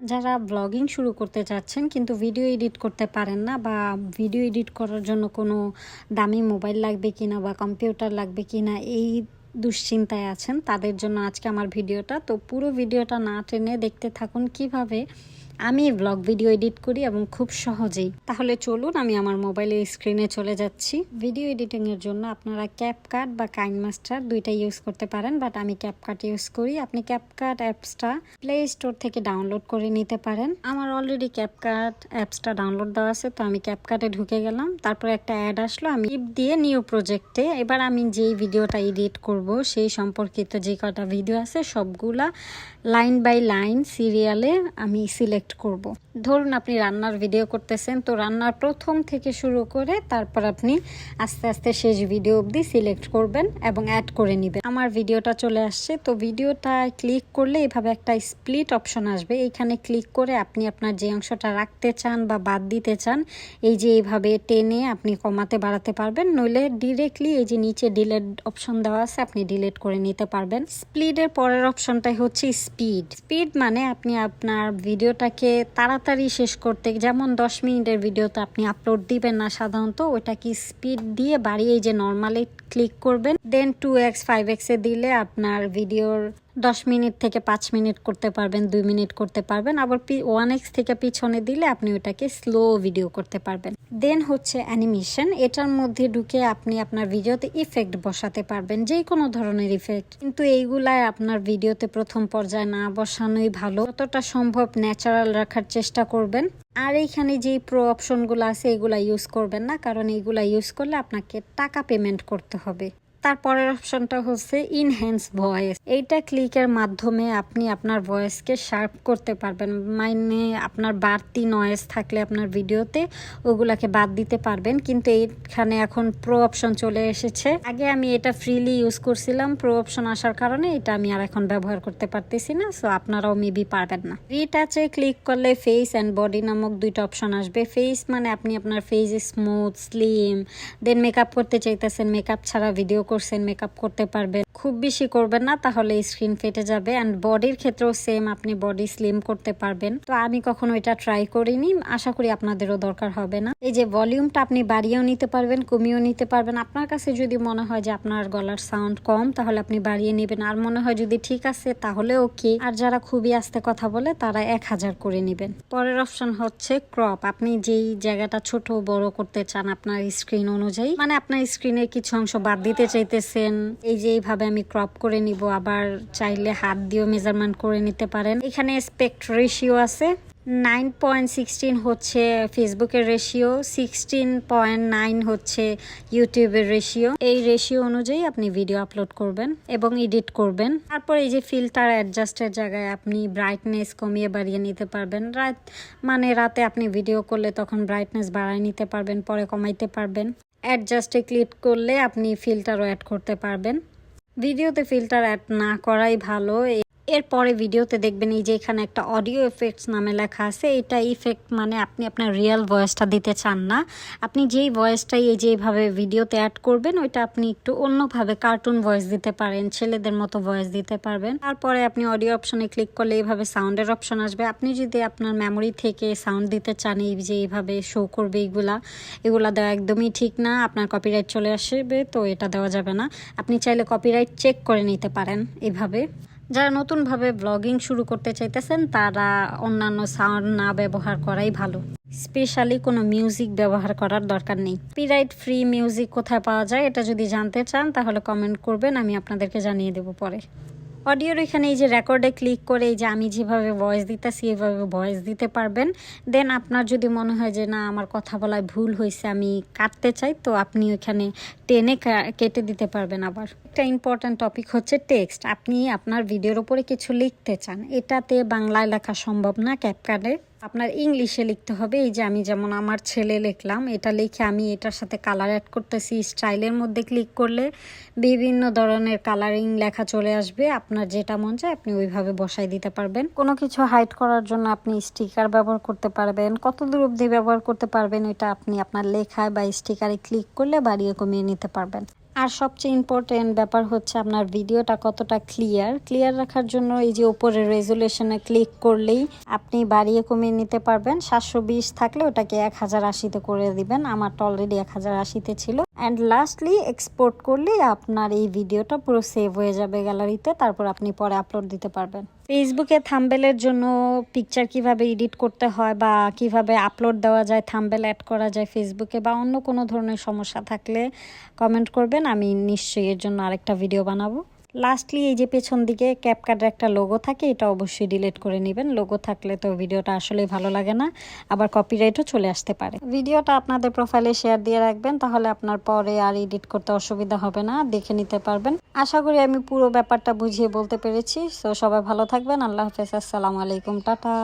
যারা ব্লগিং শুরু করতে চাচ্ছেন কিন্তু ভিডিও এডিট করতে পারেন না বা ভিডিও এডিট করার জন্য কোনো দামি মোবাইল লাগবে কি না বা কম্পিউটার লাগবে কি না এই দুশ্চিন্তায় আছেন, তাদের জন্য আজকে আমার ভিডিওটা তো পুরো ভিডিওটা না টেনে দেখতে থাকুন কীভাবে আমি ব্লগ ভিডিও এডিট করি এবং খুব সহজেই। তাহলে চলুন, আমি আমার মোবাইলের স্ক্রিনে চলে যাচ্ছি। ভিডিও এডিটিং এর জন্য আপনারা ক্যাপকাট বা কাইন মাস্টার দুইটা ইউজ করতে পারেন বাট আমি ক্যাপকাট ইউজ করি। আপনি ক্যাপকাট অ্যাপসটা প্লে স্টোর থেকে ডাউনলোড করে নিতে পারেন। আমার অলরেডি ক্যাপকাট অ্যাপসটা ডাউনলোড দেওয়া আছে, তো আমি ক্যাপকাটে ঢুকে গেলাম। তারপরে একটা অ্যাড আসলো, আমি টিপ দিয়ে নিউ প্রজেক্টে এবার আমি যেই ভিডিওটা এডিট করব, সেই সম্পর্কিত যে কটা ভিডিও আছে, সবগুলা লাইন বাই লাইন সিরিয়ালে আমি সিলেক্ট করব। ধরুন আপনি রান্নার ভিডিও করতেছেন, তো রান্নার প্রথম থেকে শুরু করে তারপর আপনি আস্তে আস্তে শেষ ভিডিও অবধি সিলেক্ট করবেন এবং অ্যাড করে নেবেন। আমার ভিডিওটা চলে আসছে, তো ভিডিওটা ক্লিক করলে এভাবে একটা স্প্লিট অপশন আসবে। এইখানে ক্লিক করে আপনি আপনার যে অংশটা রাখতে চান বা বাদ দিতে চান, এই যে এইভাবে টেনে আপনি কমাতে বাড়াতে পারবেন, নইলে ডিরেক্টলি এই যে নিচে ডিলেট অপশন দেওয়া আছে, আপনি ডিলেট করে নিতে পারবেন। স্প্লিডের পরের অপশনটাই হচ্ছে স্পিড স্পিড মানে আপনি আপনার ভিডিওটাকে তাড়াতাড়ি শেষ করতে, যেমন দশ মিনিটের ভিডিওতে আপনি আপলোড দিবেন না সাধারণত ওটা কি স্পিড দিয়ে বাড়িয়ে যে নর্মালি ক্লিক করবেন দেন টু এক্স ফাইভ এক্সে দিলে আপনার ভিডিওর দশ মিনিট থেকে পাঁচ মিনিট করতে পারবেন, দুই মিনিট করতে পারবেন। আবার পি, ওয়ান এক্স থেকে পিছনে দিলে আপনি ওটাকে স্লো ভিডিও করতে পারবেন। দেন হচ্ছে অ্যানিমেশন, এটার মধ্যে ঢুকে আপনি আপনার ভিডিওতে ইফেক্ট বসাতে পারবেন যে কোনো ধরনের ইফেক্ট। কিন্তু এইগুলায় আপনার ভিডিওতে প্রথম পর্যায়ে না বসানোই ভালো। যতটা সম্ভব ন্যাচারাল রাখার চেষ্টা করবেন। আর এইখানে যে প্রো অপশনগুলো আছে, এগুলা ইউজ করবেন না, কারণ এইগুলা ইউজ করলে আপনাকে টাকা পেমেন্ট করতে হবে। তারপরের অপশনটা হচ্ছে ইনহ্যান্স ভয়েস এইটা ক্লিকের মাধ্যমে আপনি আপনার ভয়েসকে শার্প করতে পারবেন। মানে আপনার বাড়তি নয়েজ থাকলে আপনার ভিডিওতে ওগুলাকে বাদ দিতে পারবেন। কিন্তু এইখানে এখন প্রো অপশন চলে এসেছে। আগে আমি এটা ফ্রিলি ইউজ করছিলাম। প্রো অপশন আসার কারণে এটা আমি আর এখন ব্যবহার করতে পারতেছি না। সো আপনারাও মেবি পারবেন না। রিটাচে ক্লিক করলে ফেস অ্যান্ড বডি নামক দুইটা অপশন আসবে। ফেস মানে আপনি আপনার ফেস স্মুথ স্লিম দেন মেকআপ করতে চাইতেছেন মেকআপ ছাড়া ভিডিও করছেন মেকআপ করতে পারবেন খুব বেশি করবেন না, তাহলে স্ক্রিন ফেটে যাবে অ্যান্ড বডির ক্ষেত্রেও সেম আপনি বডি স্লিম করতে পারবেন। তো আমি কখনো এটা ট্রাই করিনি, আশা করি আপনাদেরও দরকার হবে না। এই যে ভলিউমটা আপনি বাড়িয়েও নিতে পারবেন, কমিয়েও নিতে পারবেন। আপনার কাছে যদি মনে হয় যে আপনার গলার সাউন্ড কম, তাহলে আপনি বাড়িয়ে নেবেন। আর মনে হয় যদি ঠিক আছে, তাহলে ওকে আর যারা খুবই আস্তে কথা বলে, তারা এক হাজার করে নেবেন। পরের অপশন হচ্ছে ক্রপ আপনি যেই জায়গাটা ছোট, বড় করতে চান আপনার স্ক্রিন অনুযায়ী মানে আপনার স্ক্রিনের কিছু অংশ বাদ দিতে চাইতেছেন, এই যে এইভাবে আমি ক্রপ করে নিব, আবার চাইলে হাত দিয়েও মেজারমেন্ট করে নিতে পারেন। এখানে স্পেক্ট রেশিও আছে নাইন পয়েন্ট সিক্সটিন হচ্ছে ফেসবুকের রেশিও সিক্সটিন পয়েন্ট নাইন হচ্ছে ইউটিউবের রেশিও এই রেশিও অনুযায়ী আপনি ভিডিও আপলোড করবেন এবং এডিট করবেন। তারপর এই যে ফিল্টার অ্যাডজাস্টের জায়গায় আপনি ব্রাইটনেস কমিয়ে বাড়িয়ে নিতে পারবেন। রাত মানে রাতে আপনি ভিডিও করলে তখন ব্রাইটনেস বাড়ায় নিতে পারবেন, পরে কমাইতে পারবেন। অ্যাডজাস্টে ক্লিক করলে আপনি ফিল্টারও অ্যাড করতে পারবেন। ভিডিওতে ফিল্টার অ্যাড না করাই ভালো। এরপরে ভিডিওতে দেখবেন এই যে এখানে একটা অডিও এফেক্টস নামে লেখা আছে। এটা ইফেক্ট মানে আপনি আপনার রিয়েল ভয়েসটা দিতে চান না। আপনি যেই ভয়েসটাই এই যেভাবে ভিডিওতে অ্যাড করবেন, ওইটা আপনি একটু অন্যভাবে কার্টুন ভয়েস দিতে পারেন, ছেলেদের মতো ভয়েস দিতে পারবেন। তারপরে আপনি অডিও অপশনে ক্লিক করলে এইভাবে সাউন্ডের অপশন আসবে। আপনি যদি আপনার মেমোরি থেকে সাউন্ড দিতে চান, এই যে এইভাবে শো করবে এইগুলা এগুলা দেওয়া একদমই ঠিক না। আপনার কপিরাইট চলে আসবে, তো এটা দেওয়া যাবে না। আপনি চাইলে কপিরাইট চেক করে নিতে পারেন এভাবে। যারা নতুনভাবে ব্লগিং শুরু করতে চাইতেছেন, তারা অন্যান্য সাউন্ড না ব্যবহার করাই ভালো। স্পেশালি কোনো মিউজিক ব্যবহার করার দরকার নেই। পিরাইট ফ্রি মিউজিক কোথায় পাওয়া যায়, এটা যদি জানতে চান, তাহলে কমেন্ট করবেন, আমি আপনাদেরকে জানিয়ে দেবো পরে। অডিওর এখানে এই যে রেকর্ডে ক্লিক করে এই যে আমি যেভাবে ভয়েস দিতেছি, এভাবে ভয়েস দিতে পারবেন। দেন আপনার যদি মনে হয় যে, না, আমার কথা বলায় ভুল হয়েছে, আমি কাটতে চাই, তো আপনি ওইখানে টেনে কেটে দিতে পারবেন আবার। একটা ইম্পর্ট্যান্ট টপিক হচ্ছে টেক্সট আপনি আপনার ভিডিওর ওপরে কিছু লিখতে চান। এটাতে বাংলায় লেখা সম্ভব না ক্যাপকার্ডে আপনার ইংলিশে লিখতে হবে, এই যে আমি যেমন আমার ছেলে লিখলাম, এটা লিখে আমি এটার সাথে কালার অ্যাড করতেছি, স্টাইলের মধ্যে ক্লিক করলে বিভিন্ন ধরনের কালারিং লেখা চলে আসবে, আপনার যেটা মন চায় আপনি ওইভাবে বসাই দিতে পারবেন। কোনো কিছু হাইড করার জন্য আপনি স্টিকার ব্যবহার করতে পারবেন, কত দূর অবধি ব্যবহার করতে পারবেন এটা আপনি আপনার লেখায় বা স্টিকারে ক্লিক করলে বাড়িয়ে কমিয়ে নিতে পারবেন। আর সবচেয়ে ইম্পর্টেন্ট ব্যাপার হচ্ছে আপনার ভিডিওটা কতটা ক্লিয়ার ক্লিয়ার রাখার জন্য এই যে উপরে রেজুলেশনে ক্লিক করলেই আপনি বাড়িয়ে কমিয়ে নিতে পারবেন। সাতশো বিশ থাকলে ওটাকে এক হাজার আশিতে করে দিবেন। আমারটা অলরেডি এক হাজার আশিতে ছিল। অ্যান্ড লাস্টলি এক্সপোর্ট করলেই আপনার এই ভিডিওটা পুরো সেভ হয়ে যাবে গ্যালারিতে তারপর আপনি পরে আপলোড দিতে পারবেন। ফেসবুকে থাম্বেলের জন্য পিকচার কীভাবে এডিট করতে হয় বা কীভাবে আপলোড দেওয়া যায় থাম্বেল অ্যাড করা যায় ফেসবুকে বা অন্য কোনো ধরনের সমস্যা থাকলে কমেন্ট করবেন। আমি নিশ্চয়ই এর জন্য আরেকটা ভিডিও বানাবো। লাস্টলি এই যে পেছন দিকে ক্যাপকার্ডের একটা লোগো থাকে, এটা অবশ্যই ডিলিট করে নেবেন। লোগো থাকলে তো ভিডিওটা আসলেই ভালো লাগে না। আবার কপিরাইটও চলে আসতে পারে। ভিডিওটা আপনাদের প্রোফাইলে শেয়ার দিয়ে রাখবেন, তাহলে আপনার পরে আর এডিট করতে অসুবিধা হবে না। দেখে নিতে পারবেন। আশা করি আমি পুরো ব্যাপারটা বুঝিয়ে বলতে পেরেছি। তো সবাই ভালো থাকবেন। আল্লাহ হাফেজ। আসসালামু আলাইকুম। টাটা।